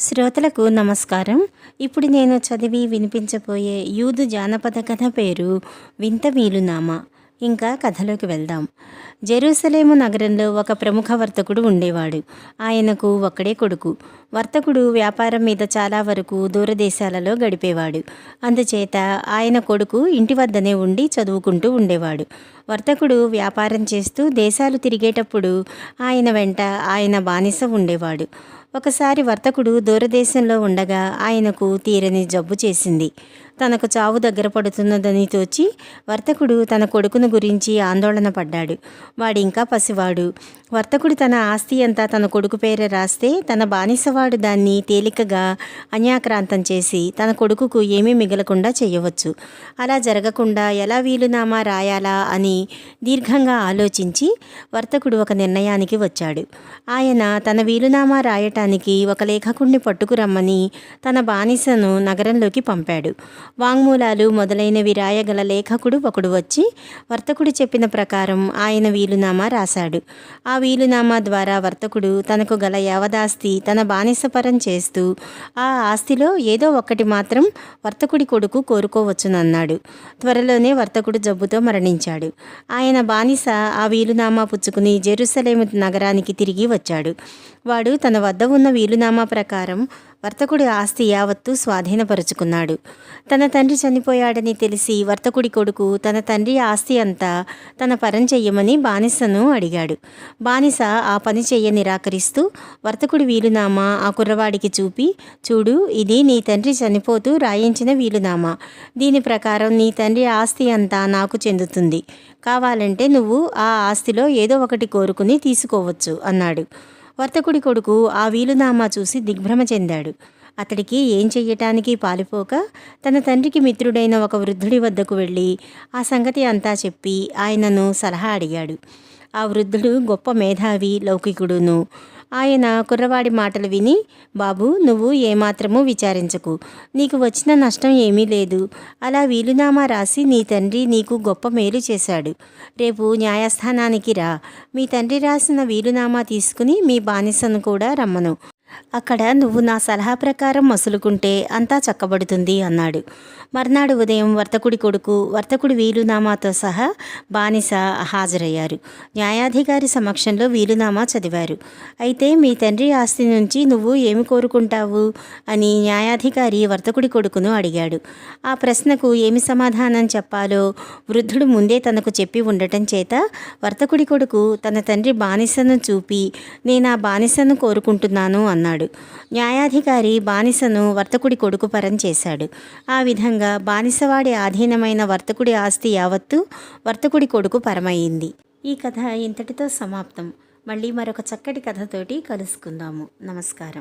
శ్రోతలకు నమస్కారం. ఇప్పుడు నేను చదివి వినిపించబోయే యూదు జానపద కథ పేరు వింత వీలునామా. ఇంకా కథలోకి వెళ్దాం. జెరూసలేము నగరంలో ఒక ప్రముఖ వర్తకుడు ఉండేవాడు. ఆయనకు ఒక్కడే కొడుకు. వర్తకుడు వ్యాపారం మీద చాలా వరకు దూరదేశాలలో గడిపేవాడు. అందుచేత ఆయన కొడుకు ఇంటి వద్దనే ఉండి చదువుకుంటూ ఉండేవాడు. వర్తకుడు వ్యాపారం చేస్తూ దేశాలు తిరిగేటప్పుడు ఆయన వెంట ఆయన బానిస ఉండేవాడు. ఒకసారి వర్తకుడు దూరదేశంలో ఉండగా ఆయనకు తీరని జబ్బు చేసింది. తనకు చావు దగ్గర పడుతున్నదని తోచి వర్తకుడు తన కొడుకును గురించి ఆందోళన పడ్డాడు. వాడు ఇంకా పసివాడు. వర్తకుడు తన ఆస్తి అంతా తన కొడుకు పేర రాస్తే తన బానిసవాడు దాన్ని తేలికగా అన్యాక్రాంతం చేసి తన కొడుకుకు ఏమీ మిగలకుండా చేయవచ్చు. అలా జరగకుండా ఎలా వీలునామా రాయాలా అని దీర్ఘంగా ఆలోచించి వర్తకుడు ఒక నిర్ణయానికి వచ్చాడు. ఆయన తన వీలునామా రాయటానికి ఒక లేఖకుణ్ణి పట్టుకురమ్మని తన బానిసను నగరంలోకి పంపాడు. వాంగ్మూలాలు మొదలైనవి రాయగల లేఖకుడు ఒకడు వచ్చి వర్తకుడు చెప్పిన ప్రకారం ఆయన వీలునామా రాశాడు. ఆ వీలునామా ద్వారా వర్తకుడు తనకు గల యావదాస్తి తన బానిసపరం చేస్తూ ఆ ఆస్తిలో ఏదో ఒక్కటి మాత్రం వర్తకుడి కొడుకు కోరుకోవచ్చునన్నాడు. త్వరలోనే వర్తకుడు జబ్బుతో మరణించాడు. ఆయన బానిస ఆ వీలునామా పుచ్చుకుని జెరూసలేము నగరానికి తిరిగి వచ్చాడు. వాడు తన వద్ద ఉన్న వీలునామా ప్రకారం వర్తకుడి ఆస్తి యావత్తు స్వాధీనపరుచుకున్నాడు. తన తండ్రి చనిపోయాడని తెలిసి వర్తకుడి కొడుకు తన తండ్రి ఆస్తి అంతా తన పరం చెయ్యమని బానిసను అడిగాడు. బానిస ఆ పని చెయ్య నిరాకరిస్తూ వర్తకుడి వీలునామా ఆ కుర్రవాడికి చూపి చూడు ఇది నీ తండ్రి చనిపోతూ రాయించిన వీలునామా. దీని ప్రకారం నీ తండ్రి ఆస్తి అంతా నాకు చెందుతుంది. కావాలంటే నువ్వు ఆ ఆస్తిలో ఏదో ఒకటి కోరుకుని తీసుకోవచ్చు అన్నాడు. వర్తకుడి కొడుకు ఆ వీలునామా చూసి దిగ్భ్రమ చెందాడు. అతడికి ఏం చెయ్యటానికి పాలిపోక తన తండ్రికి మిత్రుడైన ఒక వృద్ధుడి వద్దకు వెళ్ళి ఆ సంగతి అంతా చెప్పి ఆయనను సలహా అడిగాడు. ఆ వృద్ధుడు గొప్ప మేధావి లౌకికుడును. ఆయన కుర్రవాడి మాటలు విని బాబు నువ్వు ఏమాత్రమూ విచారించకు. నీకు వచ్చిన నష్టం ఏమీ లేదు. అలా వీలునామా రాసి నీ తండ్రి నీకు గొప్ప మేలు చేశాడు. రేపు న్యాయస్థానానికి రా. మీ తండ్రి రాసిన వీలునామా తీసుకుని మీ బానిసను కూడా రమ్మను. అక్కడ నువ్వు నా సలహా ప్రకారం మసులుకుంటే అంతా చక్కబడుతుంది అన్నాడు. మర్నాడు ఉదయం వర్తకుడి కొడుకు వర్తకుడి వీలునామాతో సహా బానిస హాజరయ్యారు. న్యాయాధికారి సమక్షంలో వీలునామా చదివారు. అయితే మీ తండ్రి ఆస్తి నుంచి నువ్వు ఏమి కోరుకుంటావు? అని న్యాయాధికారి వర్తకుడి కొడుకును అడిగాడు. ఆ ప్రశ్నకు ఏమి సమాధానం చెప్పాలో వృద్ధుడు ముందే తనకు చెప్పి ఉండటం చేత వర్తకుడి కొడుకు తన తండ్రి బానిసను చూపి నేను ఆ బానిసను కోరుకుంటున్నాను అన్నాడు. న్యాయాధికారి బానిసను వర్తకుడి కొడుకు పరం చేశాడు. ఆ విధంగా బానిసవాడి ఆధీనమైన వర్తకుడి ఆస్తి యావత్తు వర్తకుడి కొడుకు పరమయ్యింది. ఈ కథ ఇంతటితో సమాప్తం. మళ్ళీ మరొక చక్కటి కథతోటి కలుసుకుందాము. నమస్కారం.